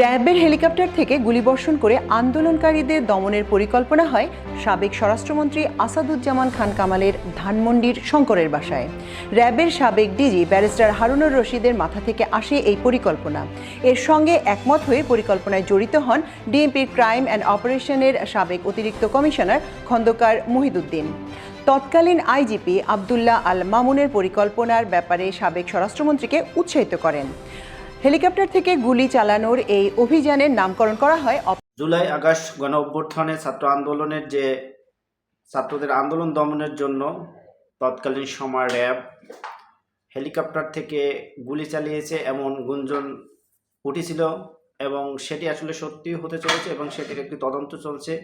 র্যাবের হেলিকপ্টার থেকে গুলিবর্ষণ করে আন্দোলনকারীদের দমনের পরিকল্পনা হয় সাবেক স্বরাষ্ট্রমন্ত্রী আসাদুজ্জামান খান কামালের ধানমন্ডির শঙ্করের বাসায়। র্যাবের সাবেক ডিজি ব্যারিস্টার হারুনুর রশিদের মাথা থেকে আসে এই পরিকল্পনা। এর সঙ্গে একমত হয়ে পরিকল্পনায় জড়িত হন ডিএমপির ক্রাইম অ্যান্ড অপারেশনের সাবেক অতিরিক্ত কমিশনার খন্দকার মহিদুদ্দিন। তৎকালীন আইজিপি আবদুল্লাহ আল মামুনের পরিকল্পনার ব্যাপারে সাবেক স্বরাষ্ট্রমন্ত্রীকে উৎসাহিত করেন। হেলিকপ্টার থেকে গুলি চালানোর এই অভিযানের নামকরণ করা হয় জুলাই আগস্ট গণ অভ্যুত্থানে ছাত্র আন্দোলনের যে ছাত্রদের আন্দোলন দমনের জন্য তৎকালীন সময় র্যাব হেলিকপ্টার থেকে গুলি চালিয়েছে এমন গুঞ্জন উঠেছিল এবং সেটি আসলে সত্যি হতে চলেছে এবং সেটির একটি তদন্ত চলছে।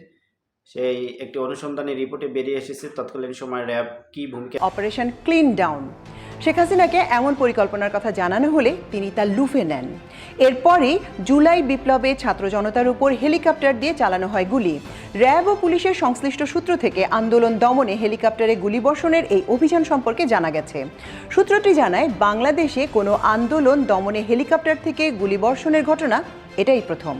সেই একটি অনুসন্ধানী রিপোর্টে বেরিয়ে এসেছে তৎকালীন সময় র্যাব কী ভূমিকা অপারেশন ক্লিন ডাউন। শেখ হাসিনাকে এমন পরিকল্পনার কথা জানানো হলে তিনি তা লুফে নেন। এরপরই জুলাই বিপ্লবে ছাত্র জনতার উপর হেলিকপ্টার দিয়ে চালানো হয় গুলি। র্যাব ও পুলিশের সংশ্লিষ্ট সূত্র থেকে আন্দোলন দমনে হেলিকপ্টারে গুলিবর্ষণের এই অভিযান সম্পর্কে জানা গেছে। সূত্রটি জানায়, বাংলাদেশে কোনো আন্দোলন দমনে হেলিকপ্টার থেকে গুলিবর্ষণের ঘটনা, এটাই প্রথম।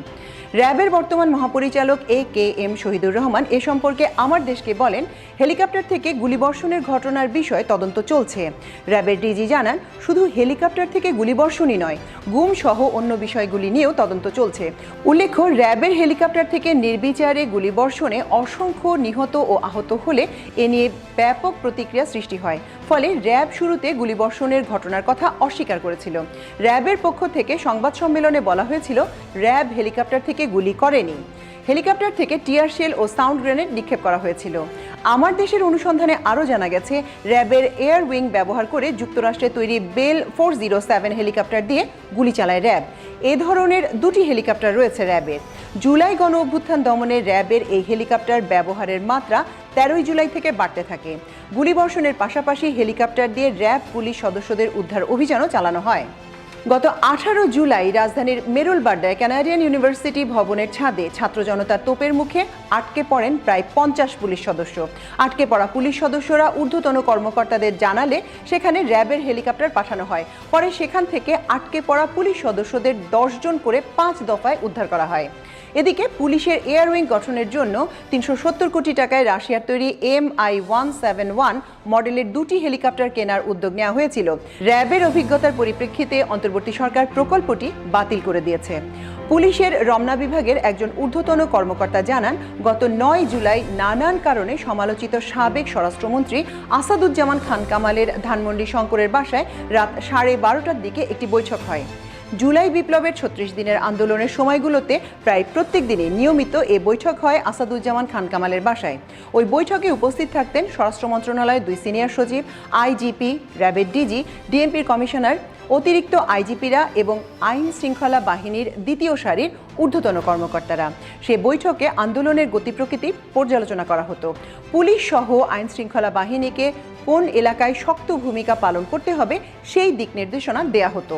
র্যাবের বর্তমান মহাপরিচালক A K M Shahidur Rahman এ সম্পর্কে আমার দেশকে বলেন, হেলিকপ্টার থেকে গুলিবর্ষণের ঘটনার বিষয়ে তদন্ত চলছে। র্যাবের ডিজি জানান, শুধু হেলিকপ্টার থেকে গুলিবর্ষণই নয়, গুম সহ অন্য বিষয়গুলি নিয়েও তদন্ত চলছে। উল্লেখ্য, র্যাবের হেলিকপ্টার থেকে নির্বিচারে গুলিবর্ষণে অসংখ্য নিহত ও আহত হলে এ নিয়ে ব্যাপক প্রতিক্রিয়া সৃষ্টি হয়। ফলে র্যাব শুরুতে গুলিবর্ষণের ঘটনার কথা অস্বীকার করেছিল। র্যাবের পক্ষ থেকে সংবাদ সম্মেলনে বলা হয়েছিল, র্যাব হেলিকপ্টার থেকে গুলি করেনি। হেলিকপ্টার থেকে টিয়ার শেল ও সাউন্ড গ্রেনেড নিক্ষেপ করা হয়েছিল। আমার দেশের অনুসন্ধানে আরও জানা গেছে, র্যাবের এয়ার উইং ব্যবহার করে যুক্তরাষ্ট্রে তৈরি Bell four zero seven helicopter দিয়ে গুলি চালায় র্যাব। এ ধরনের দুটি হেলিকপ্টার রয়েছে র্যাবের। জুলাই গণ অভ্যুত্থান দমনে র্যাবের এই হেলিকপ্টার ব্যবহারের মাত্রা তেরোই জুলাই থেকে বাড়তে থাকে। গুলিবর্ষণের পাশাপাশি হেলিকপ্টার দিয়ে র্যাব পুলিশ সদস্যদের উদ্ধার অভিযানও চালানো হয়। গত আঠারো জুলাই রাজধানীর মেরুলবাড্ডায় কানাডিয়ান ইউনিভার্সিটি ভবনের ছাদে ছাত্র জনতার তোপের মুখে আটকে পড়েন প্রায় পঞ্চাশ পুলিশ সদস্য। আটকে পড়া পুলিশ সদস্যরা ঊর্ধ্বতন কর্মকর্তাদের জানালে সেখানে র্যাবের হেলিকপ্টার পাঠানো হয়। পরে সেখান থেকে আটকে পড়া পুলিশ সদস্যদের দশজন করে পাঁচ দফায় উদ্ধার করা হয়। এদিকে পুলিশের এয়ার উইং গঠনের জন্য তিনশো সত্তর কোটি টাকায় রাশিয়ার তৈরি M I one seven one মডেলের দুটি হেলিকপ্টার কেনার উদ্যোগ নেওয়া হয়েছিল। র্যাবের অভিজ্ঞতার পরিপ্রেক্ষিতে অন্তর্বর্তী সরকার প্রকল্পটি বাতিল করে দিয়েছে। পুলিশের রমনা বিভাগের একজন ঊর্ধ্বতন কর্মকর্তা জানান, গত নয় জুলাই নানান কারণে সমালোচিত সাবেক স্বরাষ্ট্রমন্ত্রী আসাদুজ্জামান খান কামালের ধানমন্ডি শঙ্করের বাসায় রাত সাড়ে বারোটার দিকে একটি বৈঠক হয়। জুলাই বিপ্লবের ছত্রিশ দিনের আন্দোলনের সময়গুলোতে প্রায় প্রত্যেক দিনে নিয়মিত এ বৈঠক হয় আসাদুজ্জামান খান কামালের বাসায়। ওই বৈঠকে উপস্থিত থাকতেন স্বরাষ্ট্র মন্ত্রণালয়ের দুই সিনিয়র সচিব, আইজিপি, র্যাবের ডিজি, ডিএমপির কমিশনার, অতিরিক্ত আইজিপিরা এবং আইন শৃঙ্খলা বাহিনীর দ্বিতীয় সারির ঊর্ধ্বতন কর্মকর্তারা। সে বৈঠকে আন্দোলনের গতি প্রকৃতি পর্যালোচনা করা হতো। পুলিশ সহ আইন শৃঙ্খলা বাহিনীকে কোন এলাকায় শক্ত ভূমিকা পালন করতে হবে সেই দিক নির্দেশনা দেয়া হতো।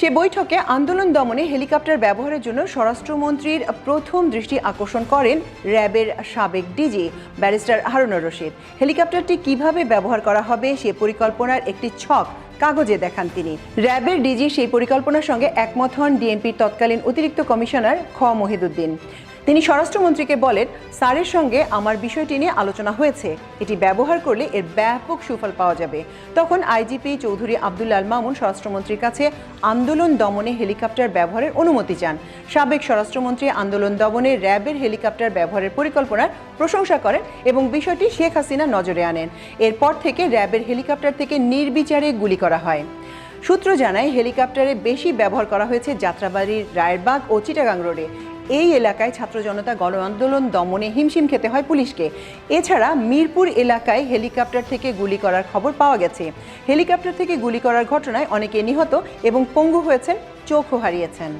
সে বৈঠকে আন্দোলন দমনে হেলিকপ্টার ব্যবহারের জন্য স্বরাষ্ট্রমন্ত্রীর প্রথম দৃষ্টি আকর্ষণ করেন র্যাবের সাবেক ডিজি, ব্যারিস্টার হারুনুর রশিদ। হেলিকপ্টারটি কীভাবে ব্যবহার করা হবে সে পরিকল্পনার একটি ছক কাগজে দেখান তিনি। র্যাবের ডিজি সেই পরিকল্পনার সঙ্গে একমত হন ডিএমপির তৎকালীন অতিরিক্ত কমিশনার খ মহিদুদ্দিন। তিনি স্বরাষ্ট্রমন্ত্রীকে বলেন, স্যারের সঙ্গে আমার বিষয়টি নিয়ে আলোচনা হয়েছে। এটি ব্যবহার করলে এর ব্যাপক সুফল পাওয়া যাবে। তখন আইজিপি চৌধুরী আব্দুল মামুন স্বরাষ্ট্রমন্ত্রীর কাছে আন্দোলন দমনে হেলিকপ্টার ব্যবহারের অনুমতি চান। সাবেক স্বরাষ্ট্রমন্ত্রী আন্দোলন দমনে র্যাবের হেলিকপ্টার ব্যবহারের পরিকল্পনার প্রশংসা করেন এবং বিষয়টি শেখ হাসিনা নজরে আনেন। এরপর থেকে র্যাবের হেলিকপ্টার থেকে নির্বিচারে গুলি করা হয়। সূত্র জানায়, হেলিকপ্টারে বেশি ব্যবহার করা হয়েছে যাত্রাবাড়ির রায়েরবাগ ও চিটাগাং রোডে। এই এলাকায় ছাত্র জনতা গণ আন্দোলন দমনে হিমশিম খেতে হয় পুলিশকে। এছাড়া মিরপুর এলাকায় হেলিকপ্টার থেকে গুলি করার খবর পাওয়া গেছে। হেলিকপ্টার থেকে গুলি করার ঘটনায় অনেকে নিহত এবং পঙ্গু হয়েছেন, চোখও হারিয়েছেন।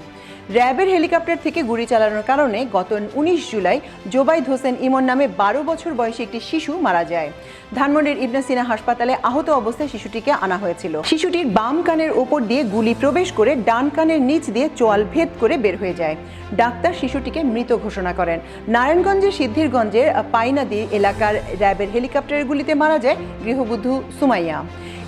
র্যাবের হেলিকপ্টার থেকে গুলি চালানোর কারণে গত উনিশ জুলাই জোবাইদ হোসেন ইমন নামে বারো বছর বয়সী একটি শিশু মারা যায়। ধানমন্ডির ইবনে সিনা হাসপাতালে আহত অবস্থায় শিশুটিকে আনা হয়েছিল। শিশুটির বাম কানের ওপর দিয়ে গুলি প্রবেশ করে ডান কানের নিচ দিয়ে চোয়াল ভেদ করে বের হয়ে যায়। ডাক্তার শিশুটিকে মৃত ঘোষণা করেন। নারায়ণগঞ্জের সিদ্ধিরগঞ্জের পাইনাদি এলাকার র্যাবের হেলিকপ্টারের গুলিতে মারা যায় গৃহবধূ সুমাইয়া।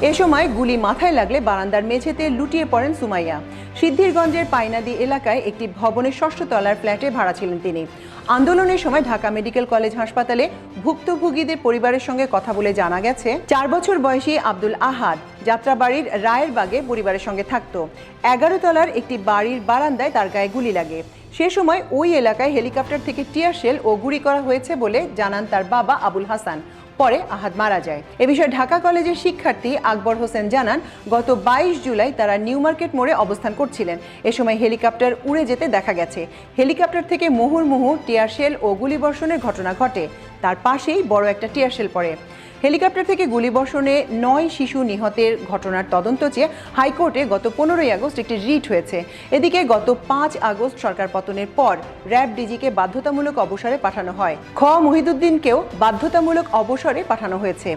এ সময় গুলি মাথায় লাগলে বারান্দার মেঝেতে লুটিয়ে পড়েন সুমাইয়া। সিদ্ধিরগঞ্জের পাইনাদি এলাকায় একটি ভবনের ষষ্ঠ তলার ফ্ল্যাটে ভাড়া ছিলেন তিনি। আন্দোলনের সময় ঢাকা মেডিকেল কলেজ হাসপাতালে ভুক্তভোগীদের পরিবারের সঙ্গে কথা বলে জানা গেছে, চার বছর বয়সী আব্দুল আহাদ যাত্রাবাড়ির রায়ের বাগে পরিবারের সঙ্গে থাকতো। এগারো তলার একটি বাড়ির বারান্দায় তার গায়ে গুলি লাগে। সে সময় ওই এলাকায় হেলিকপ্টার থেকে টিয়ার শেল ও গুলি করা হয়েছে বলে জানান তার বাবা আবুল হাসান। পরে আহাদ মারা যায়। এ বিষয়ে ঢাকা কলেজের শিক্ষার্থী আকবর হোসেন জানান, গত বাইশ জুলাই তারা নিউ মার্কেট মোড়ে অবস্থান করছিলেন। এ সময় হেলিকপ্টার উড়ে যেতে দেখা গেছে। হেলিকপ্টার থেকে মুহুর্মুহু টিয়ারশেল ও গুলিবর্ষণের ঘটনা ঘটে। তার পাশেই বড় একটা টিয়ারশেল পড়ে। হেলিকপ্টার থেকে গুলিবর্ষণে নয় শিশু নিহতের ঘটনার তদন্ত চেয়ে হাইকোর্টে গত পনেরোই আগস্ট একটি রিট হয়েছে। এদিকে গত পাঁচ আগস্ট সরকার পতনের পর র্যাব ডিজিকে বাধ্যতামূলক অবসরে পাঠানো হয়। খ, মহিদুদ্দিনকেও বাধ্যতামূলক অবসরে পাঠানো হয়েছে।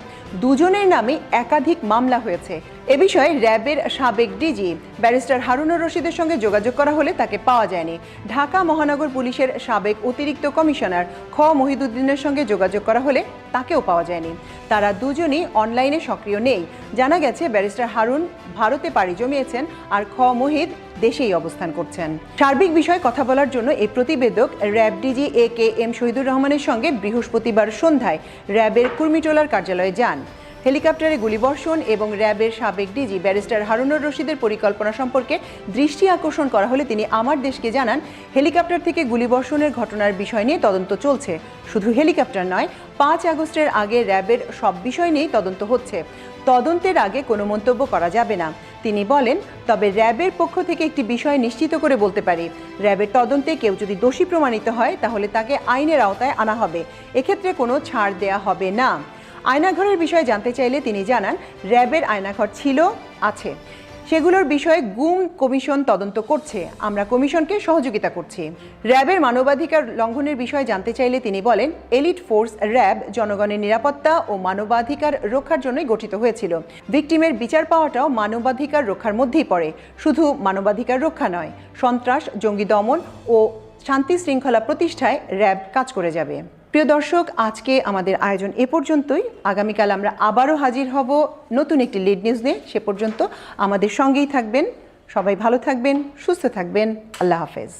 দুজনের নামে একাধিক মামলা হয়েছে। এ বিষয়ে র্যাবের সাবেক ডিজি ব্যারিস্টার হারুনুর রশিদের সঙ্গে যোগাযোগ করা হলে তাকে পাওয়া যায়নি। ঢাকা মহানগর পুলিশের সাবেক অতিরিক্ত কমিশনার খ, মহিদুদ্দিনের সঙ্গে যোগাযোগ করা হলে তাকেও পাওয়া যায়নি। তারা দুজনেই অনলাইনে সক্রিয় নেই। জানা গেছে, ব্যারিস্টার হারুন ভারতে পাড়ি জমিয়েছেন আর খ মহিদ দেশেই অবস্থান করছেন। সার্বিক বিষয়ে কথা বলার জন্য এই প্রতিবেদক RAB DG A K M Shahidur রহমানের সঙ্গে বৃহস্পতিবার সন্ধ্যায় র্যাবের কুর্মিটোলার কার্যালয়ে যান। হেলিকপ্টারে গুলিবর্ষণ এবং র্যাবের সাবেক ডিজি ব্যারিস্টার হারুনুর রশিদের পরিকল্পনা সম্পর্কে দৃষ্টি আকর্ষণ করা হলে তিনি আমার দেশকে জানান, হেলিকপ্টার থেকে গুলিবর্ষণের ঘটনার বিষয় নিয়ে তদন্ত চলছে। শুধু হেলিকপ্টার নয়, পাঁচ আগস্টের আগে র্যাবের সব বিষয় নিয়েই তদন্ত হচ্ছে। তদন্তের আগে কোনো মন্তব্য করা যাবে না। তিনি বলেন, তবে র্যাবের পক্ষ থেকে একটি বিষয় নিশ্চিত করে বলতে পারি। র্যাবের তদন্তে কেউ যদি দোষী প্রমাণিত হয়, তাহলে তাকে আইনের আওতায় আনা হবে। এক্ষেত্রে কোনো ছাড় দেয়া হবে না। আয়নাঘরের বিষয়ে জানতে চাইলে তিনি জানান, র্যাবের আয়নাঘর ছিল, আছে। সেগুলোর বিষয়ে গুম কমিশন তদন্ত করছে। আমরা কমিশনকে সহযোগিতা করছি। র্যাবের মানবাধিকার লঙ্ঘনের বিষয়ে জানতে চাইলে তিনি বলেন, এলিট ফোর্স র্যাব জনগণের নিরাপত্তা ও মানবাধিকার রক্ষার জন্যই গঠিত হয়েছিল। ভিকটিমের বিচার পাওয়াটাও মানবাধিকার রক্ষার মধ্যেই পড়ে। শুধু মানবাধিকার রক্ষা নয়, সন্ত্রাস, জঙ্গি দমন ও শান্তি শৃঙ্খলা প্রতিষ্ঠায় র্যাব কাজ করে যাবে। প্রিয় দর্শক, আজকে আমাদের আয়োজন এ পর্যন্তই। আগামীকাল আমরা আবারও হাজির হব নতুন একটি লিড নিউজ নিয়ে। সে পর্যন্ত আমাদের সঙ্গেই থাকবেন। সবাই ভালো থাকবেন, সুস্থ থাকবেন। আল্লাহ হাফেজ।